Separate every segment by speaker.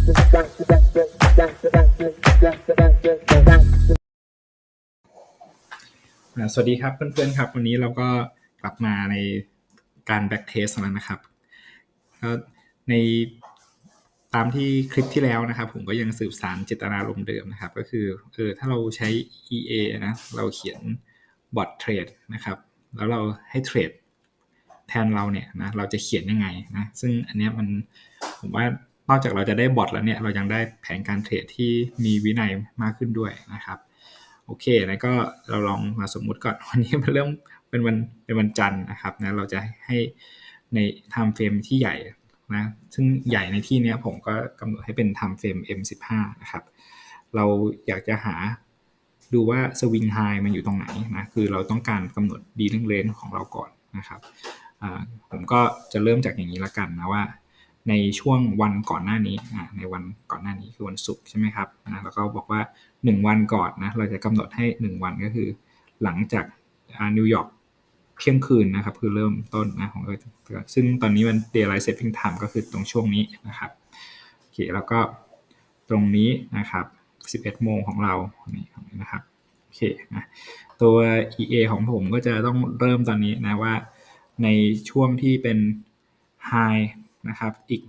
Speaker 1: สวัสดีครับเพื่อนๆครับ วันนี้เราก็กลับมาในการแบ็กเทสแล้วนะครับก็ในตามที่คลิปที่แล้วนะครับ ผมก็ยังสืบสารเจตนารมณ์เดิมนะครับ ก็คือเออถ้าเราใช้ EA นะเราเขียนบอทเทรดนะครับ แล้วเราให้เทรดแทนเราเนี่ยนะเราจะเขียนยังไงนะซึ่งอันเนี้ยมันผมว่า นอกจากเราจะได้บอทแล้วเนี่ยเรายังได้แผนการเทรดที่มีวินัยมากขึ้นด้วยนะครับโอเคแล้วก็เราลองมาสมมุติก่อนวันนี้เป็นเรื่องเป็นวันเป็นวันจันทร์นะครับนะเราจะให้ใน time frame ที่ใหญ่นะซึ่งใหญ่ในที่นี้ผมก็กำหนดให้เป็น time frame M15 นะครับเราอยากจะหาดูว่า swing high มันอยู่ตรงไหนนะคือเราต้องการกำหนด dealing range ของเราก่อนนะครับผมก็จะเริ่มจากอย่างนี้ละกันนะว่า ในช่วงวันก่อนหน้านี้ในวันก่อนหน้านี้คือวันศุกร์ใช่ไหมครับนะแล้วก็บอกว่า 1 วันก่อนนะเราจะกำหนดให้ 1 วันก็คือ หลังจากนิวยอร์กเที่ยงคืนนะครับคือเริ่มต้นนะของซึ่งตอนนี้มัน daylight saving time ก็คือตรงช่วงนี้นะครับโอเคแล้วก็ตรงนี้นะครับ 11 โมงของเรานี่นะครับโอเคนะตัว EA ของผมก็จะต้องเริ่มตอนนี้นะว่าในช่วงที่เป็น high นะครับ อีก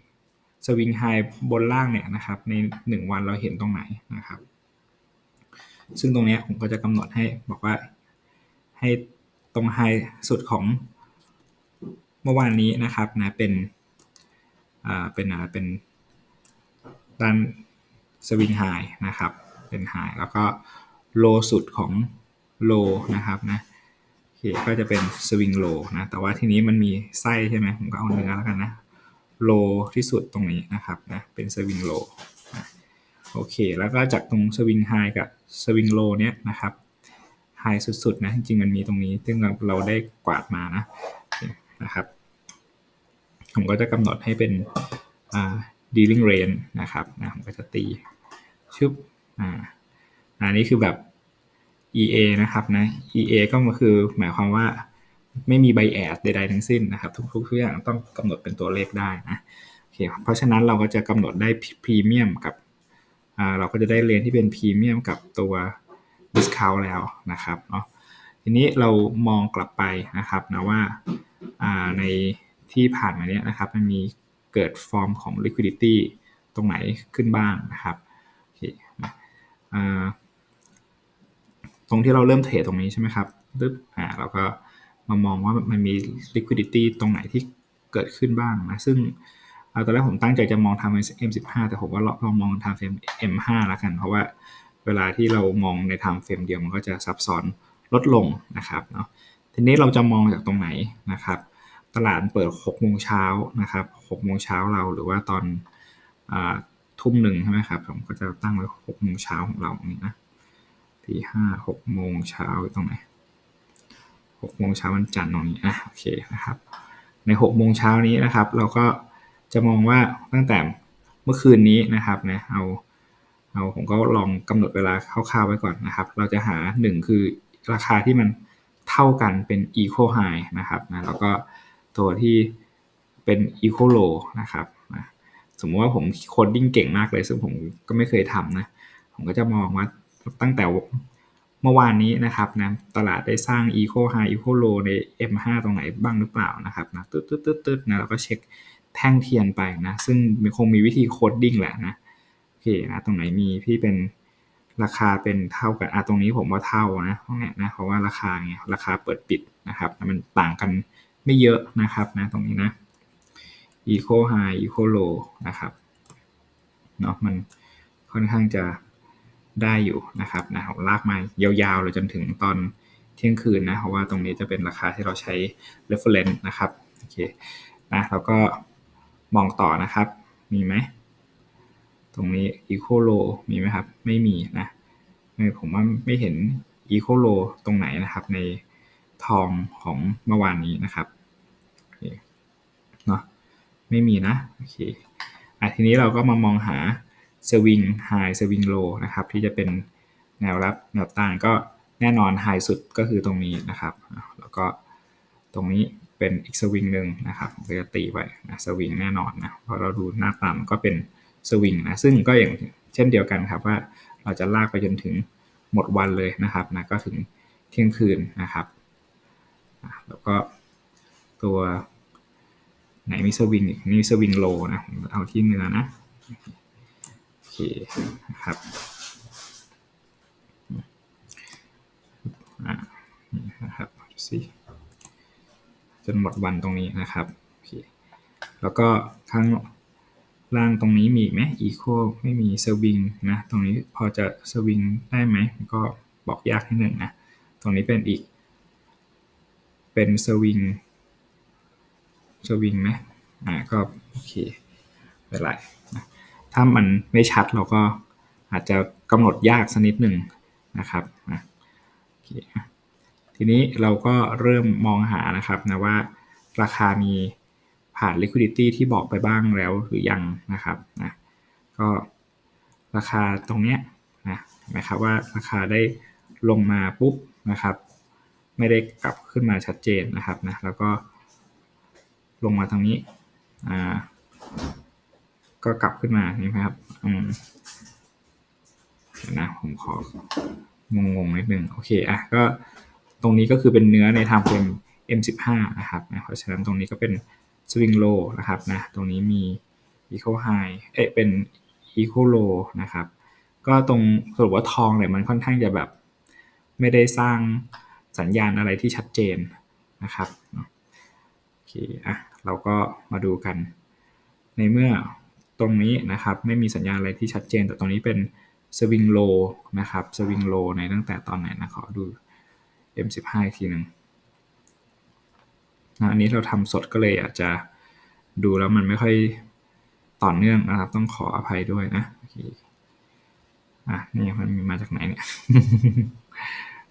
Speaker 1: สวิงไฮบนล่างเนี่ยนะครับใน 1 วันเราเห็นตรงไหนนะครับ ซึ่งตรงนี้ผมก็จะกำหนดให้บอกว่าให้ตรงไฮสุดของเมื่อวานนี้นะครับนะเป็นอ่าเป็นอะไรเป็นด้านสวิงไฮนะครับเป็นไฮแล้วก็โลสุดของโลนะครับนะโอเคก็จะเป็นสวิงโลนะแต่ว่าทีนี้มันมีไส้ใช่ไหมผมก็เอาเนื้อแล้วกันนะ โลที่สุดตรงนี้นะครับนะเป็นสวิงโลโอเค แล้วก็จากตรงสวิงไฮกับสวิงโลเนี้ยนะครับไฮสุดๆนะจริงๆมันมีตรงนี้ซึ่งเราได้กวาดมานะนะครับ ผมก็จะกำหนดให้เป็นอ่า dealing range นะครับนะผมก็จะตีชึบอ่าอันนี้คือแบบ EA นะครับนะ EA ก็คือหมายความว่า ไม่มี bias ใดๆทั้งสิ้นนะครับ ทุกๆทุกอย่างต้องกำหนดเป็นตัวเลขได้นะโอเคเพราะฉะนั้นเราก็จะกำหนดได้พรีเมียมกับเราก็จะได้เลนที่เป็นพรีเมียมกับตัว discount แล้วนะครับเนาะทีนี้เรามองกลับไปนะครับนะว่าาในที่ผ่านมาเนี้ยนะครับมันมีเกิดฟอร์มของ liquidity ตรงไหนขึ้นบ้างนะครับโอเคตรงที่เราเริ่มเทรดตรงนี้ใช่ไหมครับปึ๊บอ่าเราก็ มามองว่ามันมี liquidity ตรงไหนที่เกิดขึ้นบ้างนะ ซึ่งตอนแรกผมตั้งใจจะมองทำ M15 แต่ผมว่าลองมองทำเฟรม M5 แล้วกัน เพราะว่าเวลาที่เรามองในทำเฟรมเดียวมันก็จะซับซ้อนลดลงนะครับเนาะทีนี้เราจะมองจากตรงไหนนะครับ ตลาดเปิด6โมงเช้านะครับ6โมงเช้าเราหรือว่าตอนทุ่มหนึ่งใช่ไหมครับ ผมก็จะตั้งไว้6โมงเช้าของเรานี่นะทีห้าหกโมงเช้าตรงไหน หกโมงเช้าวันจันทร์ตรงนี้อะโอเคนะครับ ในหกโมงเช้านี้นะครับ เราก็จะมองว่าตั้งแต่เมื่อคืนนี้นะครับนะเอาเอาผมก็ลองกำหนดเวลาคร่าวๆไว้ก่อนนะครับ เราจะหา 1 คือราคาที่มันเท่ากันเป็น equal high นะครับนะแล้วก็ตัวที่เป็น equal low นะครับนะสมมติว่าผมโคดดิ้งเก่งมากเลย ซึ่งผมก็ไม่เคยทำนะ ผมก็จะมองว่าตั้งแต่ เมื่อวานนี้นะครับนะตลาดได้สร้าง equal high equal low ใน M5 ตรงไหนบ้างหรือเปล่านะครับนะตึ๊ดตึ๊ดตึ๊ดตึ๊ดนะแล้วก็เช็คแท่งเทียนไปนะ ซึ่งมันคงมีวิธีโคดดิ้งแหละนะโอเคนะตรงไหนมีที่เป็นราคาเป็นเท่ากันอะตรงนี้ผมว่าเท่านะเพราะไงนะเพราะว่าราคาไงราคาเปิดปิดนะครับมันต่างกันไม่เยอะนะครับนะตรงนี้นะ equal high equal low นะครับเนาะมันค่อนข้างจะ ได้อยู่นะครับนะผมลากมายาวๆเลยจนถึงตอนเที่ยงคืนนะเพราะว่าตรงนี้จะเป็นราคาที่เราใช้ reference นะครับโอเคนะแล้วก็มองต่อนะครับ มีไหมตรงนี้ equal low มีไหมครับ ไม่มีนะผมว่าไม่เห็น equal low ตรงไหนนะครับ ในทองของเมื่อวานนี้นะครับเนาะไม่มีนะโอเคอะทีนี้เราก็มามองหา สวิงไฮสวิงโลนะครับที่จะเป็นแนวรับแนวต้านก็แน่นอนไฮสุดก็คือตรงนี้นะครับ แล้วก็ตรงนี้เป็นอีกสวิงหนึ่งนะครับเราจะตีไว้นะสวิงแน่นอนนะพอเราดูหน้าตามก็เป็นสวิงนะซึ่งก็อย่างเช่นเดียวกันครับว่าเราจะลากไปจนถึงหมดวันเลยนะครับนะก็ถึงเที่ยงคืนนะครับ แล้วก็ตัวไหนมีสวิงอีกนี่สวิงโลนะเอาที่เนื้อนะ เคนะครับนะครับดูสิจนหมดวันตรงนี้นะครับโอเคแล้วก็ข้างล่างตรงนี้มีไหมอีโคไม่มีสวิงนะ ตรงนี้พอจะสวิงได้ไหมก็บอกยากนิดหนึ่งนะ ตรงนี้เป็นอีก เป็นสวิงสวิงไหมอ่าก็โอเคไม่เป็นไรนะ ถ้ามันไม่ชัดเราก็อาจจะกำหนดยากสักนิดหนึ่งนะครับนะทีนี้เราก็เริ่มมองหานะครับนะว่าราคามีผ่าน liquidity ที่บอกไปบ้างแล้วหรือยังนะครับนะก็ราคาตรงเนี้ยนะนะครับว่าราคาได้ลงมาปุ๊บนะครับ ไม่ได้กลับขึ้นมาชัดเจนนะครับนะแล้วก็ลงมาทางนี้อ่า ก็กลับขึ้นมานี่ครับ อืมนะผมของงงๆนิดนึงโอเคอะก็ตรงนี้ก็คือเป็นเนื้อในทางเป็น M15 นะครับนะเพราะฉะนั้นตรงนี้ก็เป็นสวิงโลนะครับนะตรงนี้มี equal high เอ๊ะเป็น equal low นะครับ ก็ตรงสรุปว่าทองเนี่ยมันค่อนข้างจะแบบ ไม่ได้สร้างสัญญาณอะไรที่ชัดเจนนะครับโอเคอะเราก็มาดูกันในเมื่อ ตรงนี้นะครับไม่มีสัญญาณอะไรที่ชัดเจน แต่ตรงนี้เป็นสวิงโลนะครับสวิงโลในตั้งแต่ตอนไหนนะขอดู M15 อีกทีหนึ่งนะอันนี้เราทำสดก็เลยอาจจะดูแล้วมันไม่ค่อยต่อเนื่องนะครับ ต้องขออภัยด้วยนะโอเคอะนี่มันมีมาจากไหนเนี่ย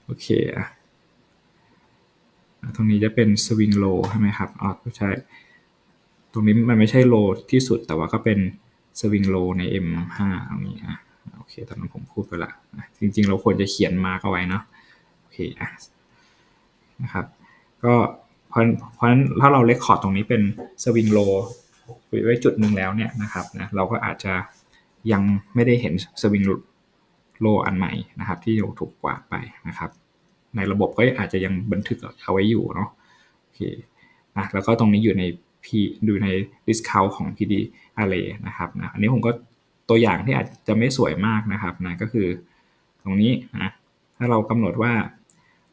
Speaker 1: โอเคอะตรงนี้จะเป็นสวิงโลใช่ไหมครับอ๋อใช่ ตรงนี้มันไม่ใช่โลที่สุดแต่ว่าก็เป็นสวิงโลใน M5 ตรงนี้อะโอเคตอนนั้นผมพูดไปละจริงๆ เราควรจะเขียนมาร์กเอาไว้เนาะโอเคอะนะครับ ก็เพราะเพราะฉะนั้นถ้าเราเลคคอร์ดตรงนี้เป็นสวิงโลไว้จุดหนึ่งแล้วเนี่ยนะครับนะเราก็อาจจะยังไม่ได้เห็นสวิงโลอันใหม่นะครับ ที่ถูกกวาดไปนะครับ ในระบบก็อาจจะยังบันทึกเอาไว้อยู่เนาะโอเคนะแล้วก็ตรงนี้อยู่ใน P ดูใน discount ของ PD array นะครับนะอันนี้ผมก็ตัวอย่างที่อาจจะไม่สวยมากนะครับนะก็คือตรงนี้นะถ้าเรากำหนดว่า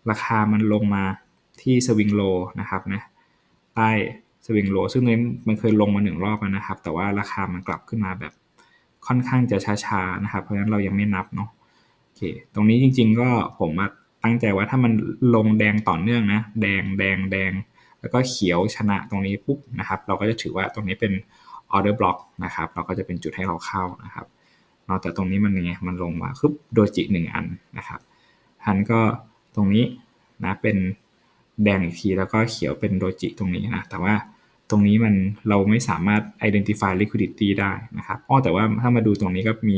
Speaker 1: ราคามันลงมาที่สวิงโลนะครับนะใต้สวิงโลซึ่งมันเคยลงมาหนึ่งรอบนะครับ แต่ว่าราคามันกลับขึ้นมาแบบค่อนข้างจะช้าๆนะครับ เพราะฉะนั้นเรายังไม่นับเนาะโอเค ตรงนี้จริง ๆ ก็ผมตั้งใจว่าถ้ามันลงแดงต่อเนื่องนะ แดงแดงแดง แล้วก็เขียวชนะตรงนี้ปุ๊บนะครับ เราก็จะถือว่าตรงนี้เป็นออเดอร์บล็อกนะครับ เราก็จะเป็นจุดให้เราเข้านะครับนอกจากตรงนี้มันไงมันลงมาคึบโดจิหนึ่งอันนะครับทันก็ตรงนี้นะเป็นแดงอีกทีแล้วก็เขียวเป็นโดจิตรงนี้นะ แต่ว่าตรงนี้มันเราไม่สามารถ identify liquidity ได้นะครับอ้อแต่ว่าถ้ามาดูตรงนี้ก็มี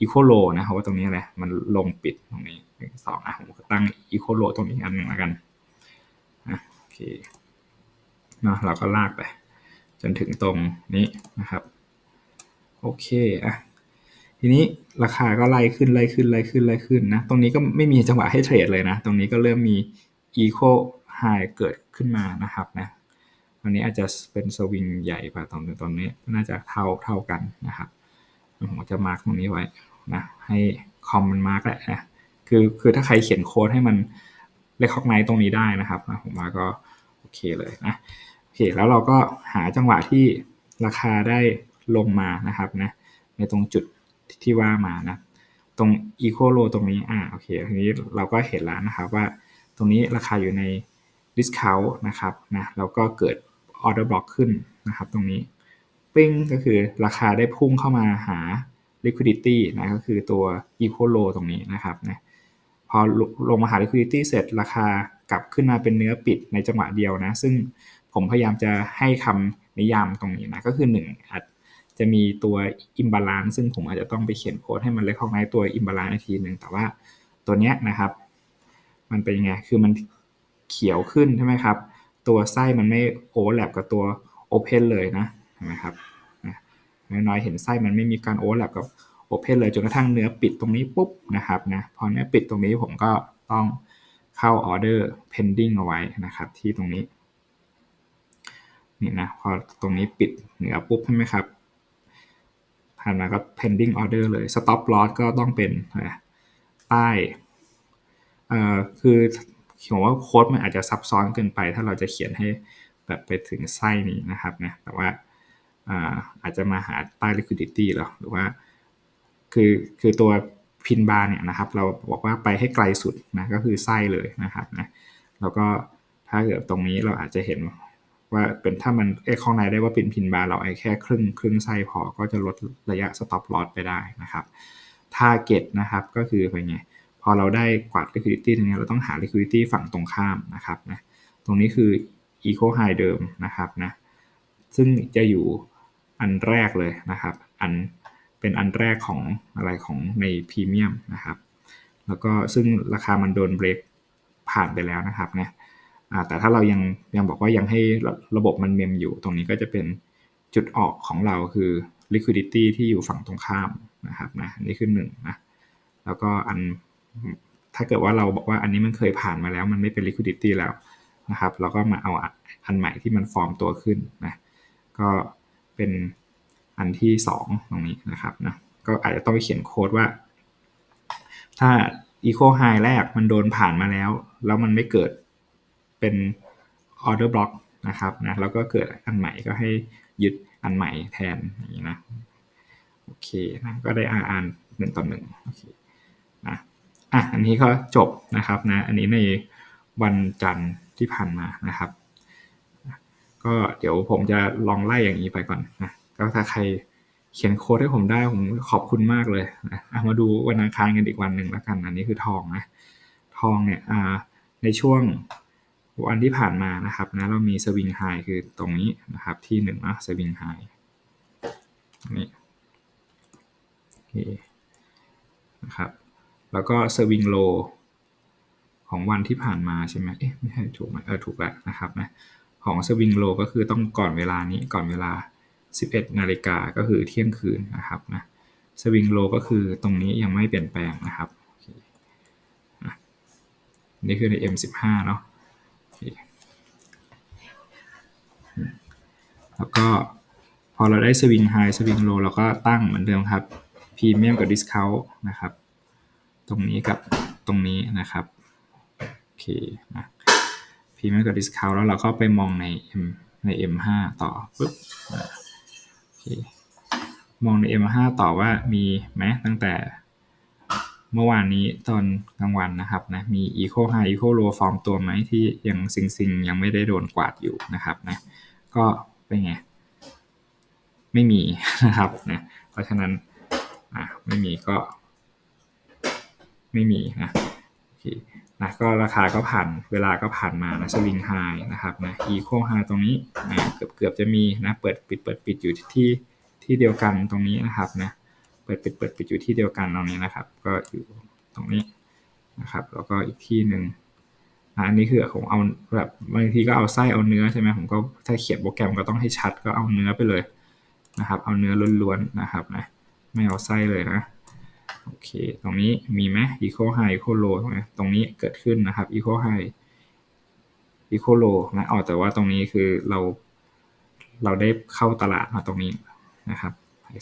Speaker 1: equal low นะครับว่าตรงนี้อะไรมันลงปิดตรงนี้หนึ่งสองอะผมก็ตั้ง equal low ตรงนี้อันหนึ่งแล้วกันอะโอเค เนาะเราก็ลากไป จนถึงตรงนี้นะครับ โอเคอะทีนี้ราคาก็ไล่ขึ้นไล่ขึ้นไล่ขึ้นไล่ขึ้นนะ ตรงนี้ก็ไม่มีจังหวะให้เทรดเลยนะ ตรงนี้ก็เริ่มมี equal high เกิดขึ้นมานะครับนะอันนี้อาจจะเป็นสวิงใหญ่กว่าตอนตอนนี้น่าจะเท่าเท่ากันนะครับผมจะมาร์กตรงนี้ไว้นะให้คอมมันมาร์กแหละนะคือคือถ้าใครเขียนโค้ดให้มันเลคคอกไนตรงนี้ได้นะครับนะผมว่าก็ เคเลยนะโอเคแล้วเราก็หาจังหวะที่ราคาได้ลงมานะครับนะในตรงจุดที่ว่ามานะตรงอีโคโลตรงนี้อ่าโอเคทีนี้เราก็เห็นแล้วนะครับว่าตรงนี้ราคาอยู่ใน discount นะครับนะแล้วก็เกิด order block ขึ้นนะครับตรงนี้ปิ้งก็คือราคาได้พุ่งเข้ามาหา liquidity นะก็คือตัว equal low ตรงนี้นะครับนะพอลงมาหา liquidity เสร็จราคา กลับขึ้นมาเป็นเนื้อปิดในจังหวะเดียวนะ ซึ่งผมพยายามจะให้คำนิยามตรงนี้นะ ก็คือ1อาจจะมีตัว imbalance ซึ่งผมอาจจะต้องไปเขียนโค้ดให้มันเล็กข้างในตัว imbalance อีกทีหนึ่งแต่ว่าตัวเนี้ยนะครับ มันเป็นยังไง คือมันเขียวขึ้นใช่ไหมครับ ตัวไส้มันไม่โอเวอร์แลปกับตัวโอเพนเลยนะเห็นไหมครับน้อยๆเห็นไส้มันไม่มีการโอเวอร์แลปกับโอเพนเลยจนกระทั่งเนื้อปิดตรงนี้ปุ๊บนะครับนะพอเนื้อปิดตรงนี้ผมก็ต้อง เข้าออเดอร์ pending เอาไว้นะครับที่ตรงนี้นี่นะพอตรงนี้ปิดเหนือปุ๊บใช่ไหมครับผ่านมาก็ pending order เลย stop loss ก็ต้องเป็นใต้เอ่อคือผมว่าโค้ดมันอาจจะซับซ้อนเกินไป ถ้าเราจะเขียนให้แบบไปถึงไส้นี้นะครับนะแต่ว่าอาจจะมาหาใต้ liquidity หรอหรือว่า คือคือตัว พินบาร์เนี่ยนะครับ เราบอกว่าไปให้ไกลสุดนะก็คือไส้เลยนะครับนะแล้วก็ถ้าเกิดตรงนี้เราอาจจะเห็นว่าเป็นถ้ามันเอ้ข้างในได้ว่าเป็นพินบาร์เราไอ้แค่ครึ่งครึ่งไส้พอก็จะลดระยะ stop loss ไปได้นะครับ target นะครับก็คือเป็นไงพอเราได้กวาด liquidity ตรงนี้เราต้องหา liquidity ฝั่งตรงข้ามนะครับนะตรงนี้คือ eco high เดิมนะครับนะซึ่งจะอยู่อันแรกเลยนะครับ อัน เป็นอันแรกของอะไรของในพรีเมียมนะครับแล้วก็ซึ่งราคามันโดนเบรกผ่านไปแล้วนะครับนี่ยแต่ถ้าเรายังยังบอกว่ายังให้ระบบมันเมมอยู่ ตรงนี้ก็จะเป็นจุดออกของเราคือ liquidity ที่อยู่ฝั่งตรงข้ามนะครับนะนี่คือหนึ่งนะแล้วก็อันถ้าเกิดว่าเราบอกว่าอันนี้มันเคยผ่านมาแล้ว มันไม่เป็น liquidity แล้วนะครับ เราก็มาเอาอันใหม่ที่มันฟอร์มตัวขึ้นนะก็เป็น อันที่ 2 ตรงนี้นะครับนะก็อาจจะต้องไปเขียนโค้ดว่า ถ้า eco high แรกมันโดนผ่านมาแล้ว แล้วมันไม่เกิดเป็น order block นะครับนะแล้วก็เกิดอันใหม่ก็ให้ยึดอันใหม่แทนอย่างนี้นะโอเคนะก็ได้อ่านหนึ่งต่อหนึ่งโอเคนะอะอันนี้ก็จบนะครับนะอันนี้ในวันจันทร์ที่ผ่านมานะครับ ก็เดี๋ยวผมจะลองไล่อย่างนี้ไปก่อนนะ ก็ถ้าใครเขียนโค้ดให้ผมได้ผมขอบคุณมากเลยนะมาดูวันอังคารกันอีกวันหนึ่งแล้วกันอันนี้คือทองนะทองเนี่ยในช่วงวันที่ผ่านมานะครับนะเรามีสวิงไฮคือตรงนี้นะครับที่หนึ่งนะสวิงไฮนี่นะครับแล้วก็สวิงโลของวันที่ผ่านมาใช่ไหมเอ๊ะไม่ใช่ถูกไหมเออถูกแล้วนะครับนะของสวิงโลก็คือต้องก่อนเวลานี้ก่อนเวลา 11 นาฬิกาก็คือเที่ยงคืนนะครับนะสวิงโลก็คือตรงนี้ยังไม่เปลี่ยนแปลงนะครับนี่คือใน M15 เนาะแล้วก็พอเราได้สวิงไฮสวิงโลเราก็ตั้งเหมือนเดิมครับพรีเมียมกับดิสคาวนะครับ ตรงนี้กับตรงนี้นะครับโอเคนะพรีเมียมกับดิสคาวแล้วเราก็ไปมองใน M ใน M5 ต่อปุ๊บ มองใน M5 ต่อว่ามีไหมตั้งแต่เมื่อวานนี้ตอนกลางวันนะครับนะมี Eco High Eco Low ฟอร์มตัวไหมที่ยังซิงซิงยังไม่ได้โดนกวาดอยู่นะครับนะก็เป็นไง ไม่มีนะครับนะเพราะฉะนั้นอะไม่มีก็ ไม่มีนะโอเค นะก็ราคาก็ผ่านเวลาก็ผ่านมานะสวิงไฮนะครับนะอีโคไฮตรงนี้นะเกือบเกือบจะมีนะเปิดปิดเปิดปิดอยู่ที่ที่เดียวกันตรงนี้นะครับนะเปิดปิดเปิดปิดอยู่ที่เดียวกันตรงนี้นะครับ ก็อยู่ตรงนี้นะครับ แล้วก็อีกที่หนึ่งอันนี้คือผมเอาแบบบางทีก็เอาไส้เอาเนื้อใช่ไหมผมก็ถ้าเขียนโปรแกรมก็ต้องให้ชัดก็เอาเนื้อไปเลยนะครับ เอาเนื้อล้วนๆนะครับนะไม่เอาไส้เลยนะ โอเค ตรงนี้มีไหม eco high eco low ตรงนี้ตรงนี้เกิดขึ้นนะครับ eco high eco low นะอ๋อแต่ว่าตรงนี้คือเราเราได้เข้าตลาดมาตรงนี้นะครับ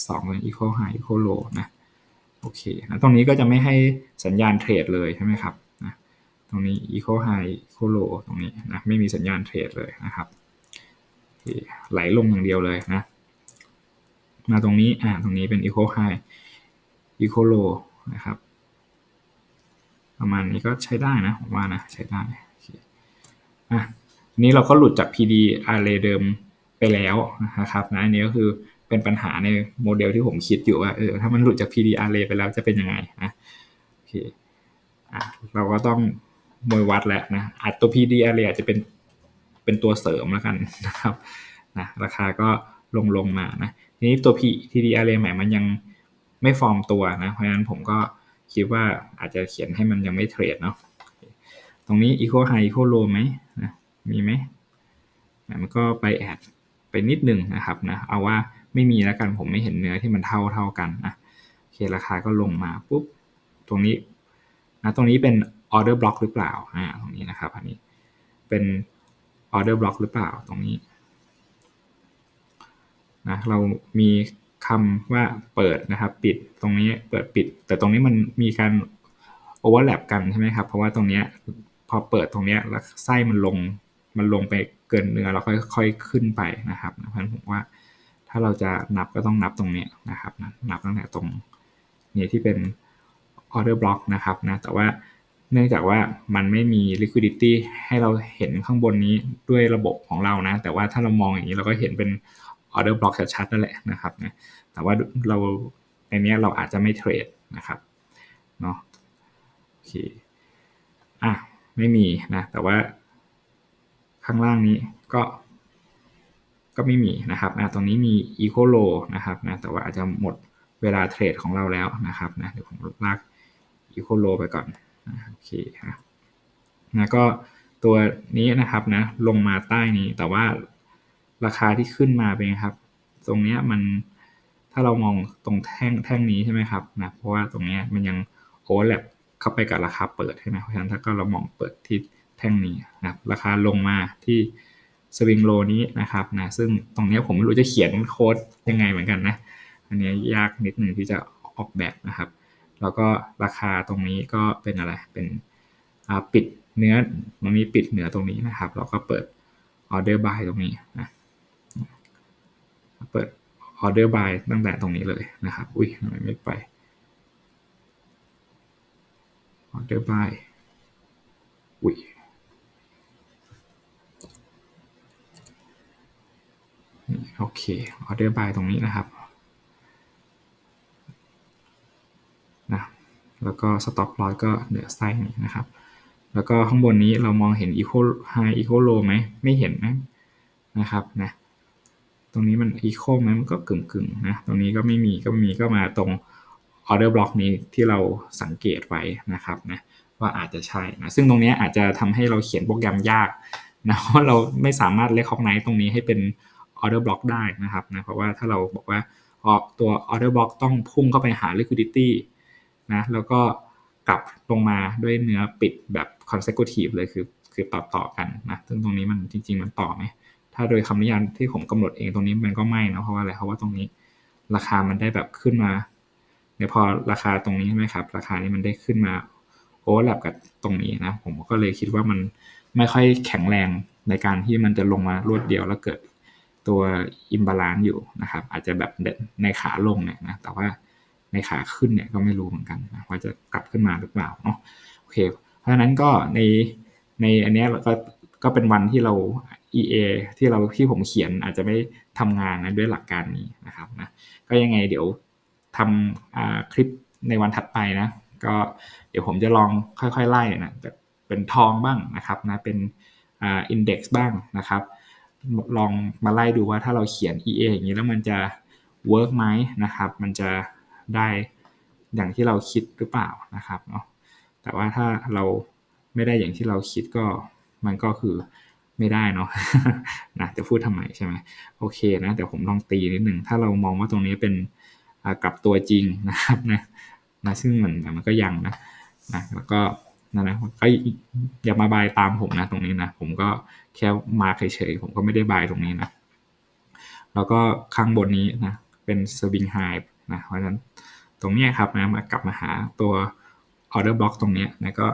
Speaker 1: สองเป็น eco high eco low นะโอเคนะตรงนี้ก็จะไม่ให้สัญญาณเทรดเลยใช่ไหมครับนะตรงนี้ eco high eco low ตรงนี้นะไม่มีสัญญาณเทรดเลยนะครับไหลลงอย่างเดียวเลยนะมาตรงนี้อ่าตรงนี้เป็น eco high eco low นะครับ ประมาณนี้ก็ใช้ได้นะผมว่านะใช้ได้อะนี้เราก็หลุดจาก PD array เดิมไปแล้วนะครับนะอันนี้ก็คือเป็นปัญหาในโมเดลที่ผมคิดอยู่ว่าเออถ้ามันหลุดจาก PD array ไปแล้วจะเป็นยังไงนะโอเคอะเราก็ต้องมวยวัดแล้วนะอาจตัว PD array อาจจะเป็นเป็นตัวเสริมแล้วกันนะครับนะราคาก็ลงลงมานะทีนี้ตัว PD array ใหม่มันยัง ไม่ฟอร์มตัวนะ เพราะฉะนั้นผมก็คิดว่าอาจจะเขียนให้มันยังไม่เทรดเนาะตรงนี้ eco high eco low ไหมนะมีไหมมันก็ไปแอดไปนิดหนึ่งนะครับนะเอาว่าไม่มีแล้วกันผมไม่เห็นเนื้อที่มันเท่าเท่ากันนะโอเคราคาก็ลงมาปุ๊บตรงนี้นะตรงนี้เป็นออเดอร์บล็อกหรือเปล่าอ่าตรงนี้นะครับอันนี้เป็นออเดอร์บล็อกหรือเปล่าตรงนี้นะเรามี คำว่าเปิดนะครับ ปิดตรงนี้เปิดปิด แต่ตรงนี้มันมีการโอเวอร์แลปกันใช่ไหมครับ เพราะว่าตรงนี้พอเปิดตรงนี้แล้วไส้มันลงมันลงไปเกินเนื้อแล้วค่อยๆขึ้นไปนะครับเพราะฉะนั้นผมว่าถ้าเราจะนับก็ต้องนับตรงนี้นะครับ นับตั้งแต่ตรงนี้ที่เป็นออเดอร์บล็อกนะครับนะแต่ว่าเนื่องจากว่ามันไม่มี liquidity ให้เราเห็นข้างบนนี้ด้วยระบบของเรานะ แต่ว่าถ้าเรามองอย่างนี้เราก็เห็นเป็น ออเดอร์บล็อกชัดๆนั่นแหละนะครับนะแต่ว่าเราในนี้เราอาจจะไม่เทรดนะครับเนาะโอเคอะไม่มีนะ แต่ว่าข้างล่างนี้ก็ ก็ไม่มีนะครับนะตรงนี้มี eco low นะครับนะแต่ว่าอาจจะหมดเวลาเทรดของเราแล้วนะครับนะเดี๋ยวผมลาก eco low ไปก่อนนะโอเคนะนะก็ตัวนี้นะครับนะลงมาใต้นี้แต่ว่า ราคาที่ขึ้นมาเป็นครับ ตรงเนี้ยมันถ้าเรามองตรงแท่งแท่งนี้ใช่ไหมครับนะเพราะว่าตรงเนี้ยมันยังโอเวอร์แลปเข้าไปกับราคาเปิดใช่ไหมเพราะฉะนั้นถ้าก็เรามองเปิดที่แท่งนี้นะครับราคาลงมาที่สวิงโลนี้นะครับนะซึ่งตรงนี้ผมไม่รู้จะเขียนโค้ดยังไงเหมือนกันนะ อันนี้ยากนิดหนึ่งที่จะออกแบบนะครับ แล้วก็ราคาตรงนี้ก็เป็นอะไรเป็นปิดเนื้อตรงนี้ปิดเหนือตรงนี้นะครับแล้วก็เปิดออเดอร์บายตรงนี้นะ เปิดออเดอร์บายตั้งแต่ตรงนี้เลยนะครับ อุ้ยทำไมไม่ไปออเดอร์บายอุ้ยโอเคออเดอร์บายตรงนี้นะครับนะแล้วก็สต็อปลอสก็เหนือไส้นี้นะครับ แล้วก็ข้างบนนี้เรามองเห็น equal high equal low ไหม ไม่เห็นนะนะครับนะ ตรงนี้มัน equal ไหมมันก็กึ่งกึ่งนะ ตรงนี้ก็ไม่มีก็มีก็มาตรง order block นี้ที่เราสังเกตไว้นะครับนะว่าอาจจะใช่นะซึ่งตรงนี้อาจจะทำให้เราเขียนโปรแกรมยากนะเพราะเราไม่สามารถเล c o g n i z e ตรงนี้ให้เป็น order block ได้นะครับนะเพราะว่าถ้าเราบอกว่าออกตัว order block ต้องพุ่งเข้าไปหา liquidity นะแล้วก็กลับลงมาด้วยเนื้อปิดแบบ consecutive เลยคือคือต่อต่อกันนะซึ่งตรงนี้มันจริง ๆ มันต่อไหม ถ้าโดยคำนิยามที่ผมกำหนดเองตรงนี้มันก็ไม่นะเพราะว่าอะไรเพราะว่าตรงนี้ ราคามันได้แบบขึ้นมาเนี่ยพอราคาตรงนี้ใช่ไหมครับ ราคานี้มันได้ขึ้นมาโอเวอร์แลปกับตรงนี้นะ ผมก็เลยคิดว่ามันไม่ค่อยแข็งแรงในการที่มันจะลงมารวดเดียวแล้วเกิดตัวอิมบาลานซ์อยู่นะครับ อาจจะแบบในขาลงเนี่ยนะแต่ว่าในขาขึ้นเนี่ยก็ไม่รู้เหมือนกันนะว่าจะกลับขึ้นมาหรือเปล่าเนาะโอเค เพราะฉะนั้นก็ในในอันนี้เราก็ก็เป็นวันที่เรา EA ที่เราที่ผมเขียนอาจจะไม่ทำงานนะด้วยหลักการนี้นะครับนะก็ยังไงเดี๋ยวทำคลิปในวันถัดไปนะ ก็เดี๋ยวผมจะลองค่อยๆไล่นะเป็นทองบ้างนะครับนะเป็นอินเด็กซ์บ้างนะครับ ลองมาไล่ดูว่าถ้าเราเขียน EA อย่างนี้แล้วมันจะเวิร์กไหมนะครับ มันจะได้อย่างที่เราคิดหรือเปล่านะครับเนาะแต่ว่าถ้าเราไม่ได้อย่างที่เราคิดก็มันก็คือ ไม่ได้เนาะนะจะพูดทำไมใช่ไหมโอเคนะเดี๋ยวผมลองตีนิดหนึ่งถ้าเรามองว่าตรงนี้เป็นกลับตัวจริงนะครับนะนะซึ่งมันมันก็ยังนะนะแล้วก็นั่นนะก็อย่ามาบายตามผมนะตรงนี้นะผมก็แค่มาเฉยๆผมก็ไม่ได้บายตรงนี้นะแล้วก็ข้างบนนี้นะเป็นสวิงไฮนะเพราะฉะนั้นตรงนี้ครับนะมากลับมาหาตัวออเดอร์บล็อกตรงนี้นะก็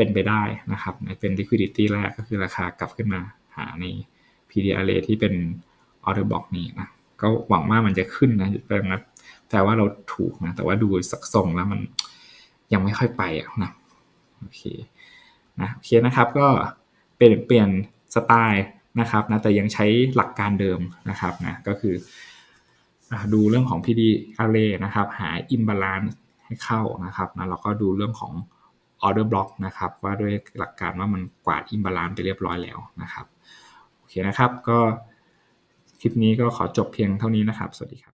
Speaker 1: เป็นไปได้นะครับเป็น liquidity แรกก็คือราคากลับขึ้นมาหาใน PDRA ที่เป็น order block นี้นะก็หวังว่ามันจะขึ้นนะแปลว่าแต่ว่าเราถูกนะแต่ว่าดูสักส่งแล้วมันยังไม่ค่อยไปอะนะโอเคนะโอเคนะครับก็เปลี่ยนเปลี่ยนสไตล์นะครับนะแต่ยังใช้หลักการเดิมนะครับนะก็คือดูเรื่องของ PD array นะครับ หา imbalance ให้เข้านะครับนะแล้วก็ดูเรื่องของ ออเดอร์บล็อกนะครับว่าด้วยหลักการว่ามันกวาดอิมบาลานด์ไปเรียบร้อยแล้วนะครับโอเคนะครับก็คลิปนี้ก็ขอจบเพียงเท่านี้นะครับ สวัสดีครับ